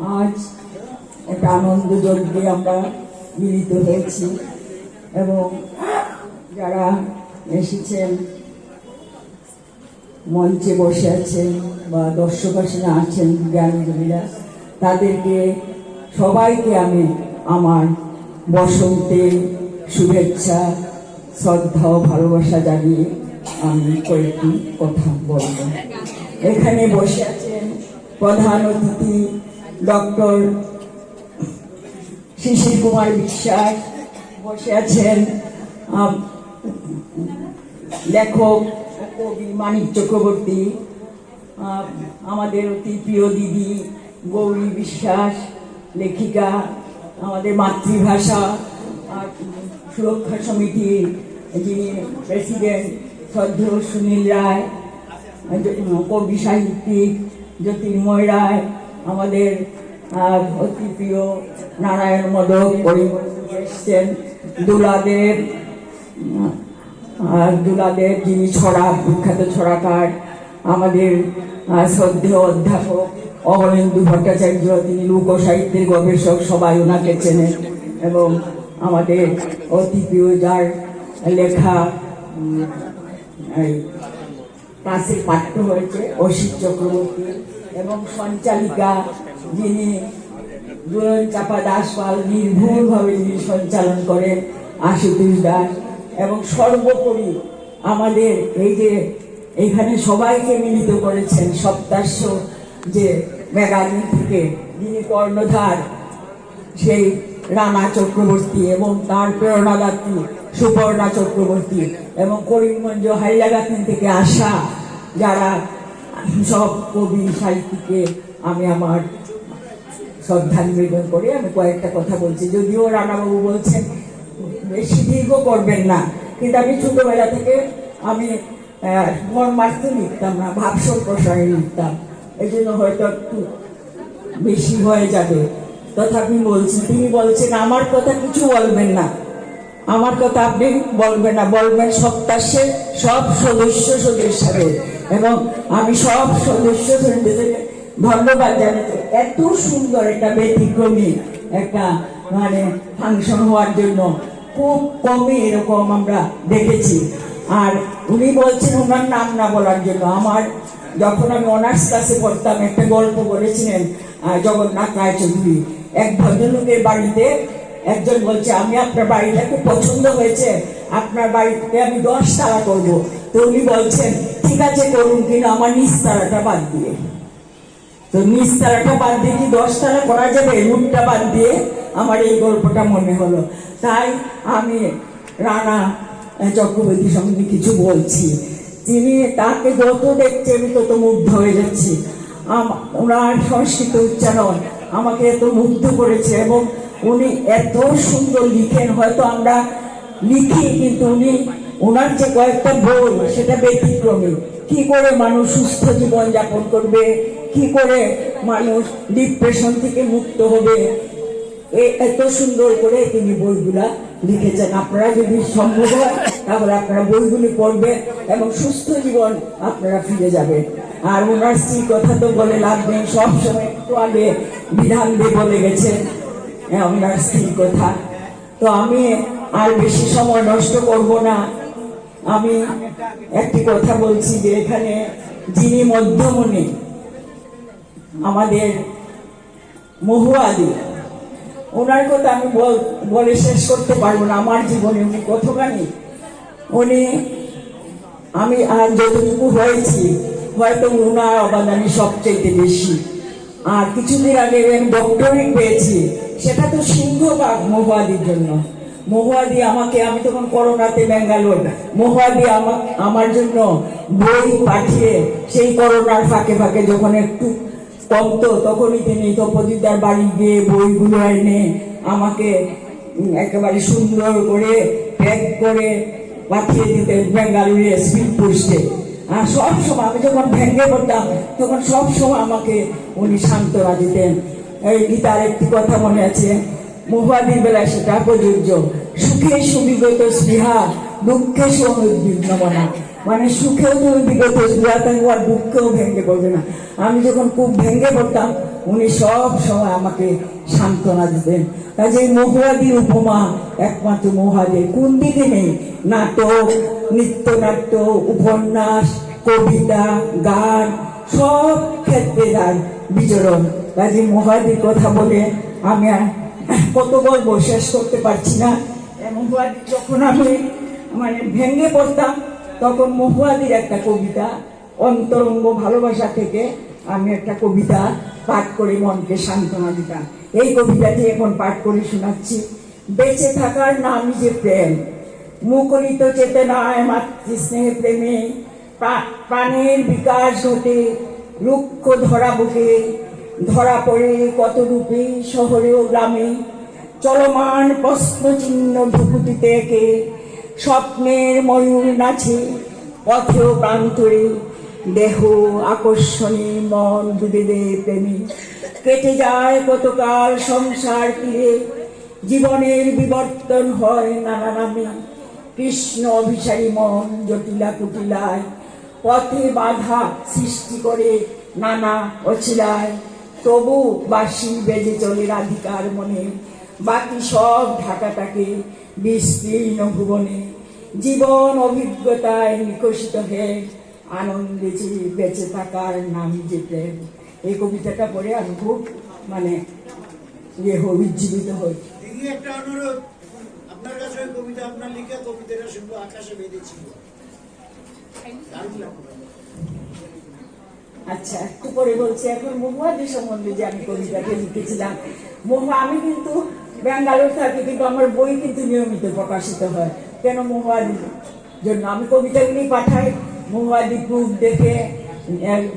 আজ একটা আনন্দ যজ্ঞে আমরা মিলিত হয়েছি এবং যারা এসেছেন, মঞ্চে বসে আছেন বা দর্শক আসনে আছেন, জ্ঞানজীবীরা, তাদেরকে সবাইকে আমি আমার বসন্তের শুভেচ্ছা, শ্রদ্ধা ও ভালোবাসা জানিয়ে আমি কয়েকটি কথা বলব। এখানে বসে আছেন প্রধান অতিথি ডক্টর শিশির কুমার বিশ্বাস বসে আছেন লেখক কবি মানিক চক্রবর্তী আমাদের অতি প্রিয় দিদি গৌরী বিশ্বাস, লেখিকা, আমাদের মাতৃভাষা সুরক্ষা সমিতির যিনি প্রেসিডেন্ট শ্রদ্ধেয় সুনীল রায়, কবি সাহিত্যিক জ্যোতির্ময় রায় আমাদের অতি প্রিয় নারায়ণ মদক এসছেন। দুলাদেব দুলাদের যিনি ছড়া, বিখ্যাত ছড়াকার, আমাদের শ্রদ্ধেয় অধ্যাপক অবলেন্দু ভট্টাচার্য, তিনি লোক সাহিত্যের গবেষক, সবাই ওনাকে চেনেন এবং আমাদের অতি প্রিয় যার লেখা ক্লাসের পাঠ্য হয়েছে অসিত চক্রবর্তী। এবং সঞ্চালিকা, যিনি দুয়ন চাপা দাস পাল নির্ভুলভাবে যিনি সঞ্চালন করেন আশুতোষ দাস। এবং সর্বোপরি আমাদের এই যে এখানে সবাইকে মিলিত করেছেন সপ্তাশ্য যে ম্যাগাজিন থেকে, যিনি কর্ণধার সেই রানা চক্রবর্তী এবং তার প্রেরণাদাত্রী সুপর্ণা চক্রবর্তী এবং করিমগঞ্জ হাইলাগাতিন থেকে আসা যারা সব কবি সাহিত্যিককে আমি আমার শ্রদ্ধা নিবেদন করে আমি কয়েকটা কথা বলছি। যদিও রানাবাবু বলছেন, বেশি দীর্ঘ করবেন না। কিন্তু আমি ছোটবেলা থেকে আমি মর্মার্থ লিখতাম না ভাবসব প্রসারে লিখতাম। এই জন্য হয়তো একটু বেশি হয়ে যাবে। তথাপি বলছি, তিনি বলছেন, আমার কথা কিছু বলবেন না। আমার কথা আপনি বলবেন না, বলবেন সপ্তাহের সব সদস্য সদস্যদের এবং আমি সব সদস্য সদস্যদের ধন্যবাদ জানাচ্ছি এত সুন্দর একটা ব্যতিক্রমী একটা মানে ফাংশন হওয়ার জন্য খুব কমই এরকম আমরা দেখেছি। আর উনি বলছেন ওনার নাম না বলার জন্য। আমার যখন আমি অনার্স ক্লাসে পড়তাম, একটা গল্প বলেছিলেন জগন্নাথ রায়চৌধুরী। এক ভদ্রলোকের বাড়িতে একজন বলছে আমি আপনার বাড়িটা খুব পছন্দ হয়েছে আপনার বাড়িতে আমি দশ তারা করব। তো উনি বলছেন ঠিক আছে করুন কিন্তু আমার নিচ তালাটা বাদ দিয়ে। তো নিচ তালাটা বাদ দিয়ে কি দশ তালা করা যাবে? রুটটা বাদ দিয়ে আমার এই গল্পটা মনে হলো। তাই আমি রানা আহ, চক্রবর্তীর সঙ্গে কিছু বলছি। তিনি তাকে যত দেখছি আমি তত মুগ্ধ হয়ে যাচ্ছি। ওনার সংস্কৃত উচ্চারণ আমাকে এত মুগ্ধ করেছে এবং উনি এত সুন্দর লিখেন, হয়তো আমরা লিখি, কিন্তু উনি ওনার যে কয়েকটা বই, সেটা ব্যতিক্রমী। কি করে মানুষ সুস্থ জীবন যাপন করবে? কি করে মানুষ ডিপ্রেশন থেকে মুক্ত হবে? এত সুন্দর করে তিনি বইগুলা লিখেছেন। আপনারা যদি সম্ভব হয়, তাহলে আপনারা বইগুলি পড়বেন এবং সুস্থ জীবন আপনারা ফিরে যাবেন। আর ওনার স্ত্রী কথা তো বলে লাভ নেই। সবসময় একটু আগে বিধান দিয়ে বলে গেছেন হ্যাঁ, ওনার স্ত্রীর কথা। তো আমি আর বেশি সময় নষ্ট করব না। আমি একটি কথা বলছি যে এখানে যিনি মধ্যমণি আমাদের মহুয়াদি ওনার কথা আমি বলে শেষ করতে পারব না আমার জীবনে। উনি কতখানি উনি আমি আর যতটুকু হয়েছি হয়তো ওনার অবদানই সবচেয়ে বেশি। আর কিছুদিন আগে আমি ডক্টরেট পেয়েছি। সেটা তো সিংহভাগ মহুয়াদির জন্য। মহুয়াদি আমাকে, আমি তখন করোনাতে ব্যাঙ্গালোর। মহুয়াদি আমার জন্য বই পাঠিয়ে সেই করোনার ফাঁকে ফাঁকে যখন একটু কমতো, তখনই তিনি তপদিদার বাড়ি গিয়ে বইগুলো এনে আমাকে একেবারে সুন্দর করে প্যাক করে পাঠিয়ে দিতেন বেঙ্গালুরু স্পিড পোস্টে। আর সব সময় আমি যখন ভেঙে পড়তাম, তখন সব সময় আমাকে উনি সান্ত্বনা দিতেন। এই গীতার একটি কথা মনে আছে। মহুয়াদির বেলায় সেটা প্রযোজ্য সুখে সুবিগত স্পৃহা দুঃখে মনা। মানে সুখেও তুমি বিগত স্পৃহা তোমার দুঃখেও ভেঙে পড়বে না। আমি যখন খুব ভেঙে পড়তাম, উনি সব সময় আমাকে সান্ত্বনা দিতেন। কাজে মহুয়াদির উপমা একমাত্র মহাদের কোন দিকে নেই? নাটক, নৃত্যনাট্য, উপন্যাস, কবিতা, গান, সব ক্ষেত্রে তার বিচরণ। কাজে মহাদির কথা বলে আমি কত গল্প শেষ করতে পারছি না। মহুয়াদি যখন আমি মানে ভেঙে পড়তাম, তখন মহুয়াদির একটা কবিতা, অন্তরঙ্গ ভালোবাসা থেকে আমি একটা কবিতা পাঠ করে মনকে সান্ত্বনা দিতাম। এই কবিতাটি এখন পাঠ করে শোনাচ্ছি। বেঁচে থাকার নামই যে প্রেম, মুখরিত চেতনায় মাতৃস্নেহে প্রেমে প্রা- প্রাণের বিকাশ ঘটে রুক্ষ ধরা বুকে ধরা পড়ে কত রূপে শহরে ও গ্রামে? চলমান প্রশ্নচিহ্ন ভুকুটিতে একে স্বপ্নের ময়ূর নাচে পথেও প্রান্তরে দেহ আকর্ষণে মন ডুবে প্রেমে। কেটে যায় কতকাল সংসার তীরে জীবনের বিবর্তন হয় নানা নামে। কৃষ্ণ অভিসারী মন জটিলা কুটিলায়, পথে বাধা সৃষ্টি করে নানা অছিলায়। তবু বাসি বেজে চলে রাধিকার মনে। বাকি সব ঢাকাটাকে বিস্তীর্ণ ভুবনে। জীবন অভিজ্ঞতায় বিকশিত হয়ে আনন্দে যে বেঁচে থাকার নাম যে প্রেম। এই কবিতাটা পড়ে আমি খুব মানে ইয়ে উজ্জীবিত হই। একটা অনুরোধ, আপনার কাছে কবিতা, আপনার কবিতাটা আকাশে আচ্ছা একটু পরে বলছি, এখন মহুয়াদি সম্বন্ধে যে আমি কবিতাটা লিখেছিলাম, মহুয়া, আমি কিন্তু ব্যাঙ্গালোর থাকি কিন্তু আমার বই কিন্তু নিয়মিত প্রকাশিত হয়। কেন মহুয়াদির জন্য? আমি কবিতাগুলি পাঠাই মহুয়াদি প্রুফ দেখে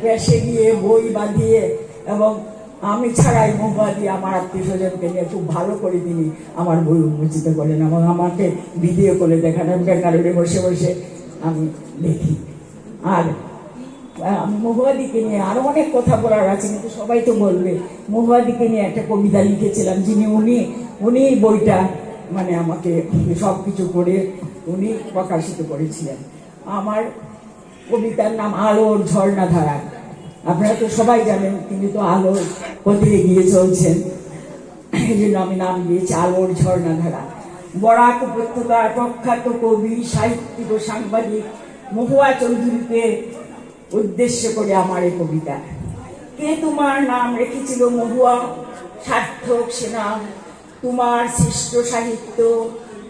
প্রেসে গিয়ে বই বাঁধিয়ে, এবং আমি ছাড়াই মহুয়াদি আমার আত্মীয় স্বজনকে নিয়ে খুব ভালো করে তিনি আমার বই উন্মোচিত করেন এবং আমাকে ভিডিও করে দেখান। ব্যাঙ্গালোরে বসে বসে আমি দেখি। আর আমি মহুয়াদিকে নিয়ে আরও অনেক কথা বলার আছে, কিন্তু সবাই তো বলবে, মহুয়াদিকে নিয়ে একটা কবিতা লিখেছিলাম যিনি উনি উনি বইটা মানে আমাকে সব কিছু করে উনি প্রকাশিত করেছিলেন। আমার কবিতার নাম আলোর ঝর্ণা ধারা আপনারা তো সবাই জানেন, তিনি তো আলোর পথে এগিয়ে চলছেন। এই জন্য আমি নাম দিয়েছি আলোর ঝর্ণা ধারা বরাক উপত্যকার প্রখ্যাত কবি, সাহিত্যিক ও সাংবাদিক মহুয়া চৌধুরীকে উদ্দেশ্য করে আমার এই কবিতা। কে তোমার নাম রেখেছিল মহুয়া? সার্থক সে নাম তোমার সৃষ্ট সাহিত্য,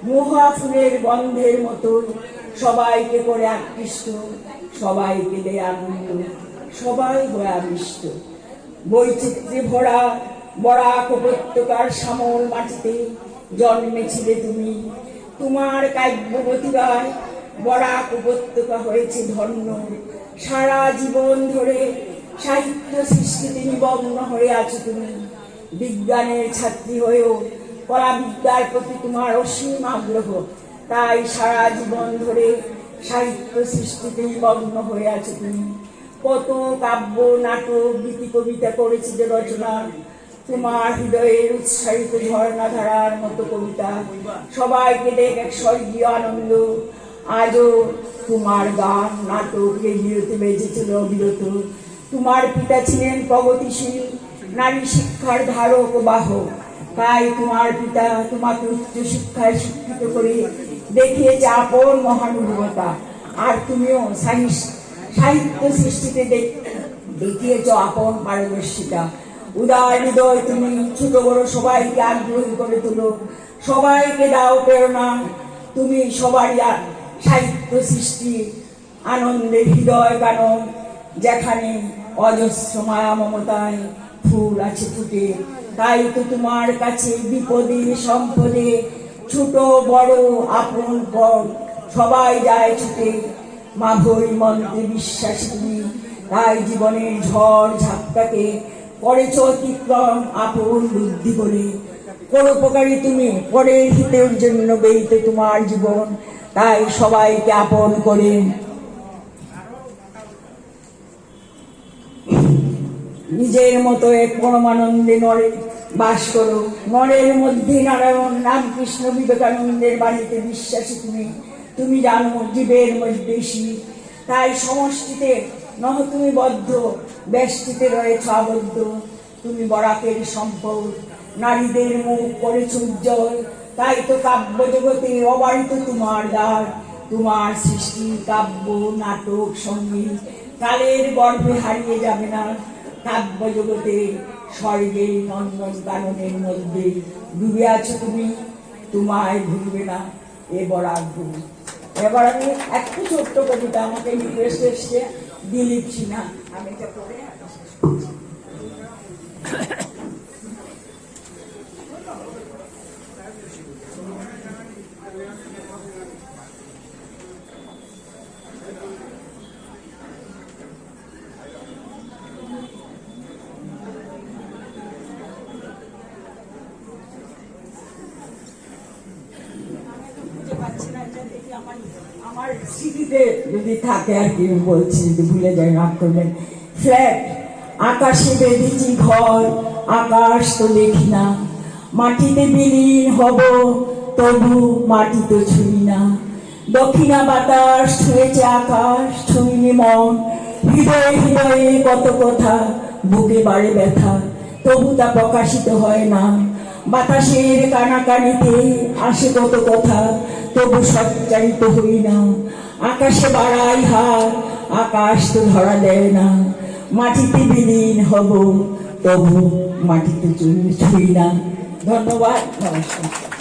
মহুয়া ফুলের গন্ধের মতো। সবাইকে করে আকৃষ্ট সবাইকে দেয় আনন্দ সবাই হয় আবিষ্ট বৈচিত্র্যে ভরা বরাক উপত্যকার শ্যামল মাটিতে জন্মেছিলে তুমি। তোমার কাব্য প্রতিভায় বরাক উপত্যকা হয়েছে ধন্য। সারা জীবন ধরে সাহিত্য সৃষ্টিতে নিমগ্ন হয়ে আছো তুমি। বিজ্ঞানের ছাত্রী হয়েও কলাবিদ্যার প্রতি তোমার অসীম আগ্রহ। তাই সারা জীবন ধরে সাহিত্য সৃষ্টিতে নিমগ্ন হয়ে আছো তুমি। কত কাব্য, নাটক, গীতি, কবিতা করেছি যে রচনা। তোমার হৃদয়ের উৎসাহিত ঝর্ণা ধারার মতো কবিতা। সবাইকে দেখ এক স্বর্গীয় আনন্দ। আজও তোমার গান, নাটক রেডিওতে বেজেছিল অবিরত তোমার পিতা ছিলেন প্রগতিশীল নারী শিক্ষার ধারক, বাহক। তাই তোমার পিতা তোমাকে উচ্চ শিক্ষায় শিক্ষিত করে দেখিয়েছে আপন মহানুভবতা। আর তুমিও সাহিত্য সৃষ্টিতে দেখ- দেখিয়েছ আপন পারদর্শিতা। উদার তুমি, ছোট বড় সবাইকে আগ্রহী করে তোলো। সবাইকে দাও প্রেরণা। তুমি সবারই সাহিত্য সৃষ্টি, আনন্দে হৃদয় কানন যেখানে অজস্র মায়া মমতায় ফুল আছে ফুটে। তাই তো তোমার কাছে বিপদে, সম্পদে, ছোট, বড়, আপন পর সবাই যায় ছুটে। মাভরি মন্ত্রে বিশ্বাসী তুমি, তাই জীবনের ঝড় ঝাপটাকে করেছ অতিক্রম আপন বুদ্ধি বলে। পরোপকারী তুমি। পরের হিতের জন্য বেরিতে তোমার জীবন। তাই সবাইকে আপন করে। নিজের মতো এক পরমানন্দে নরে বাস করো। নরের মধ্যে নারায়ণ, রামকৃষ্ণ, বিবেকানন্দের বাড়িতে বিশ্বাসী তুমি। তুমি জানো জীবের মধ্যে তাই সমষ্টিতে নহ তুমি বদ্ধ, ব্যষ্টিতে রয়েছ আবদ্ধ। তুমি বরাকের সম্পদ। নারীদের মুখ করেছ উজ্জ্বল তাই তো কাব্য জগতে অবারিত তোমার দ্বার। তোমার সৃষ্টি, কাব্য, নাটক, সংগীত, কালের গর্ভে হারিয়ে যাবে না। কাব্য জগতে স্বর্গে নন্দন কাননের মধ্যে ডুবে আছো তুমি। তোমায় ভুলবে না এ বরাক ভূমি এবার আমি একটু ছোট্ট কবিতা আমাকে রিকোয়েস্ট এসছে, দিলীপ সিনহা। আমি এটা পড়ে আমি শেষ করছি। বুঝতে পারছি না, এটা দেখে আমার- আমার স্মৃতিতে যদি থাকে আর কি, বলছি, যদি ভুলে যাই রাগ করবেন। ফ্ল্যাট, আকাশে বেঁধেছি ঘর, আকাশ তো দেখি না। মাটিতে বিলীন হব, তবু মাটি তো ছুঁই না। দক্ষিণা বাতাস ছুঁয়েছে আকাশ, ছুঁইনি মন। হৃদয়ে হৃদয়ে কত কথা, বুকে বাড়ে ব্যথা। তবু তা প্রকাশিত হয় না। বাতাসের কানাকানিতে আসে কত কথা, তবু সচ্চারিত হই না। আকাশে বাড়াই হার, আকাশ তো ধরা দেয় না। মাটিতে বিলীন হব, তবু মাটিতে ছুঁই না। ধন্যবাদ, নমস্কার।